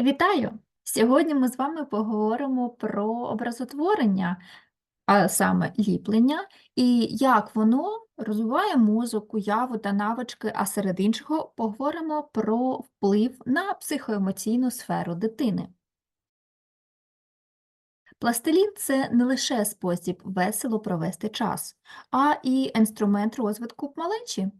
Вітаю! Сьогодні ми з вами поговоримо про образотворення, а саме ліплення, і як воно розвиває мозок, уяву та навички, а серед іншого поговоримо про вплив на психоемоційну сферу дитини. Пластилін це не лише спосіб весело провести час, а і інструмент розвитку малечі.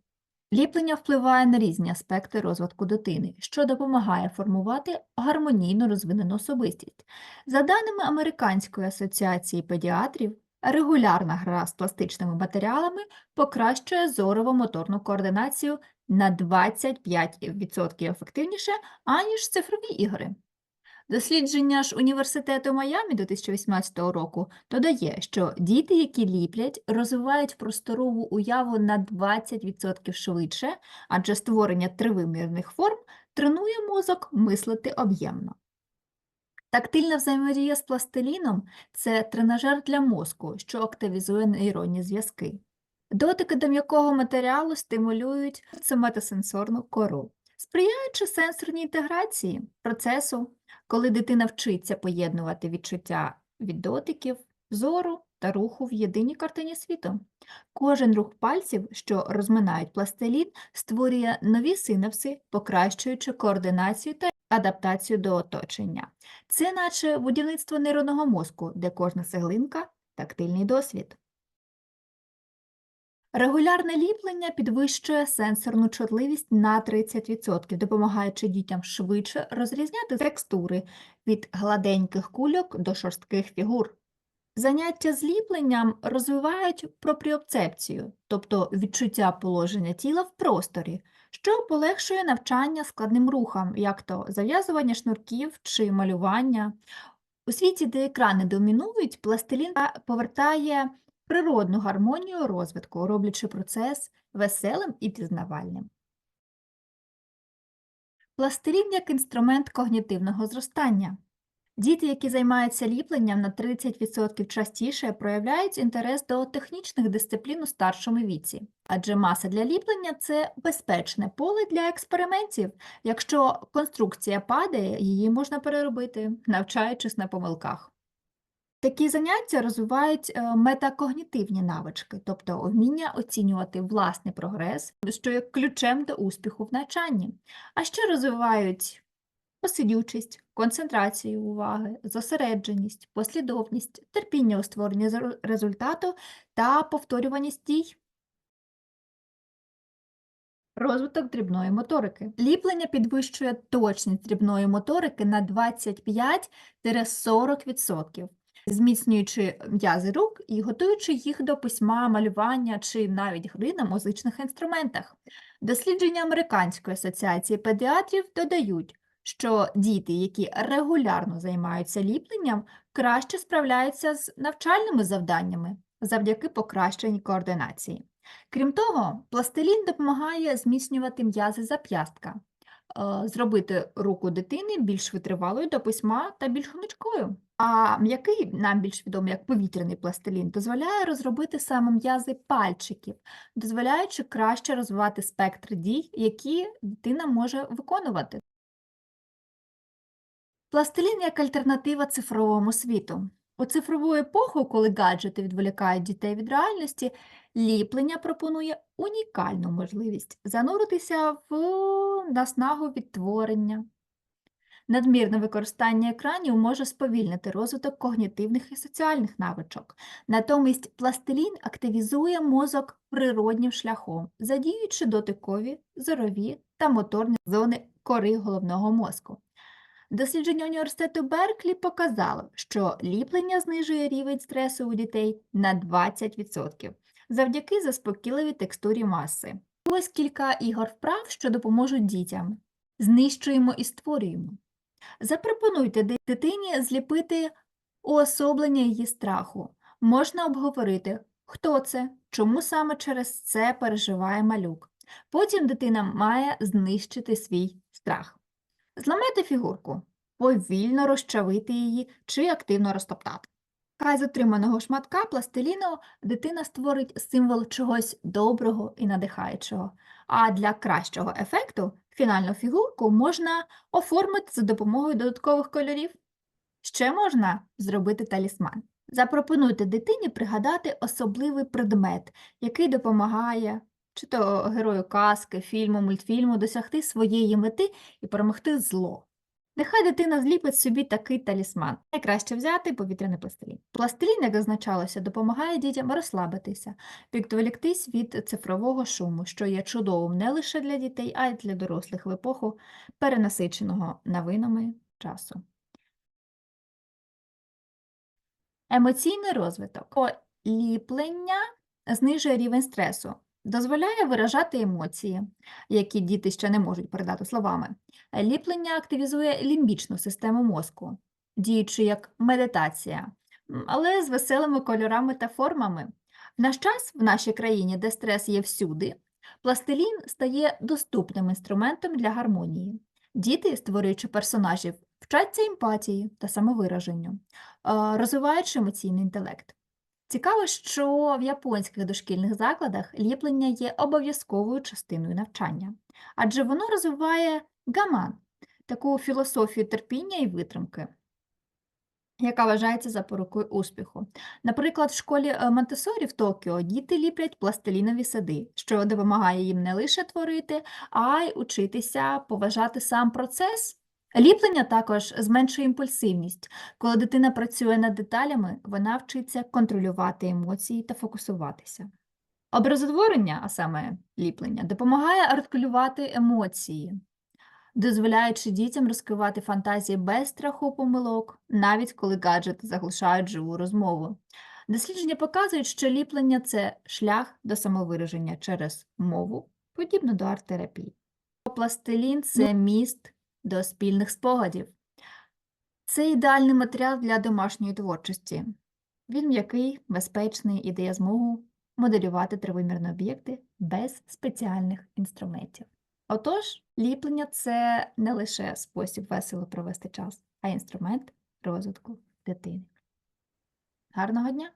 Ліплення впливає на різні аспекти розвитку дитини, що допомагає формувати гармонійно розвинену особистість. За даними Американської асоціації педіатрів, регулярна гра з пластичними матеріалами покращує зорово-моторну координацію на 25% ефективніше, аніж цифрові ігри. Дослідження ж Університету Майамі 2018 року додає, що діти, які ліплять, розвивають просторову уяву на 20% швидше, адже створення тривимірних форм тренує мозок мислити об'ємно. Тактильна взаємодія з пластиліном – це тренажер для мозку, що активізує нейронні зв'язки. Дотики до м'якого матеріалу стимулюють метасенсорну кору, сприяючи сенсорній інтеграції процесу коли дитина вчиться поєднувати відчуття від дотиків, зору та руху в єдиній картині світу. Кожен рух пальців, що розминають пластилін, створює нові синапси, покращуючи координацію та адаптацію до оточення. Це наче будівництво нейронного мозку, де кожна цеглинка тактильний досвід. Регулярне ліплення підвищує сенсорну чутливість на 30%, допомагаючи дітям швидше розрізняти текстури від гладеньких кульок до шорстких фігур. Заняття з ліпленням розвивають пропріопцепцію, тобто відчуття положення тіла в просторі, що полегшує навчання складним рухам, як то зав'язування шнурків чи малювання. У світі, де екрани домінують, пластилін повертає природну гармонію розвитку, роблячи процес веселим і пізнавальним. Пластилін як інструмент когнітивного зростання. Діти, які займаються ліпленням на 30% частіше, проявляють інтерес до технічних дисциплін у старшому віці, адже маса для ліплення це безпечне поле для експериментів. Якщо конструкція падає, її можна переробити, навчаючись на помилках. Такі заняття розвивають е, метакогнітивні навички, тобто вміння оцінювати власний прогрес, що є ключем до успіху в навчанні, а ще розвивають посидючість, концентрацію уваги, зосередженість, послідовність, терпіння у створенні результату та повторюваність дій. Розвиток дрібної моторики. Ліплення підвищує точність дрібної моторики на 25-40%, зміцнюючи м'язи рук і готуючи їх до письма, малювання чи навіть гри на музичних інструментах. Дослідження Американської асоціації педіатрів додають, що діти, які регулярно займаються ліпленням, краще справляються з навчальними завданнями завдяки покращеній координації. Крім того, пластилін допомагає зміцнювати м'язи зап'ястка, е, зробити руку дитини більш витривалою до письма та більш гнучкою. А м'який, нам більш відомий як повітряний пластилін, дозволяє розробити саме м'язи пальчиків, дозволяючи краще розвивати спектр дій, які дитина може виконувати. Пластилін як альтернатива цифровому світу. У цифрову епоху, коли гаджети відволікають дітей від реальності, ліплення пропонує унікальну можливість зануритися в наснагу відтворення. Надмірне використання екранів може сповільнити розвиток когнітивних і соціальних навичок. Натомість пластилін активізує мозок природнім шляхом, задіюючи дотикові, зорові та моторні зони кори головного мозку. Дослідження університету Берклі показало, що ліплення знижує рівень стресу у дітей на 20% завдяки заспокійливій текстурі маси. Ось кілька ігор вправ, що допоможуть дітям. Знищуємо і створюємо. Запропонуйте дитині зліпити уособлення її страху. Можна обговорити, хто це, чому саме через це переживає малюк. Потім дитина має знищити свій страх. Зламати фігурку, повільно розчавити її чи активно розтоптати. Хай з отриманого шматка пластиліну дитина створить символ чогось доброго і надихаючого, а для кращого ефекту Фінальну фігурку можна оформити за допомогою додаткових кольорів. Ще можна зробити талісман. Запропонуйте дитині пригадати особливий предмет, який допомагає чи то герою казки, фільму, мультфільму досягти своєї мети і перемогти зло. Нехай дитина зліпить собі такий талісман. Найкраще взяти повітряний пластилін. Пластилін, як зазначалося, допомагає дітям розслабитися, відволіктись від цифрового шуму, що є чудовим не лише для дітей, а й для дорослих в епоху перенасиченого новинами часу. Емоційний розвиток. Ліплення знижує рівень стресу, дозволяє виражати емоції, які діти ще не можуть передати словами. Ліплення активізує лімбічну систему мозку, діючи як медитація, але з веселими кольорами та формами. В наш час, в нашій країні, де стрес є всюди, пластилін стає доступним інструментом для гармонії. Діти, створюючи персонажів, вчаться емпатії та самовираженню, розвиваючи емоційний інтелект. Цікаво, що в японських дошкільних закладах ліплення є обов'язковою частиною навчання, адже воно розвиває гаман, таку філософію терпіння і витримки, яка вважається запорукою успіху. Наприклад, в школі е, Монтесорі в Токіо діти ліплять пластилінові сади, що допомагає їм не лише творити, а й учитися поважати сам процес. Ліплення також зменшує імпульсивність. Коли дитина працює над деталями, вона вчиться контролювати емоції та фокусуватися. Образотворення, а саме ліплення, допомагає артикулювати емоції, дозволяючи дітям розкривати фантазії без страху помилок, навіть коли гаджети заглушають живу розмову. Дослідження показують, що ліплення це шлях до самовираження через мову, подібно до арт-терапії. Пластилін це міст до спільних спогадів. Це ідеальний матеріал для домашньої творчості. Він м'який, безпечний і дає змогу моделювати тривимірні об'єкти без спеціальних інструментів. Отож, ліплення це не лише спосіб весело провести час, а інструмент розвитку дитини. Гарного дня!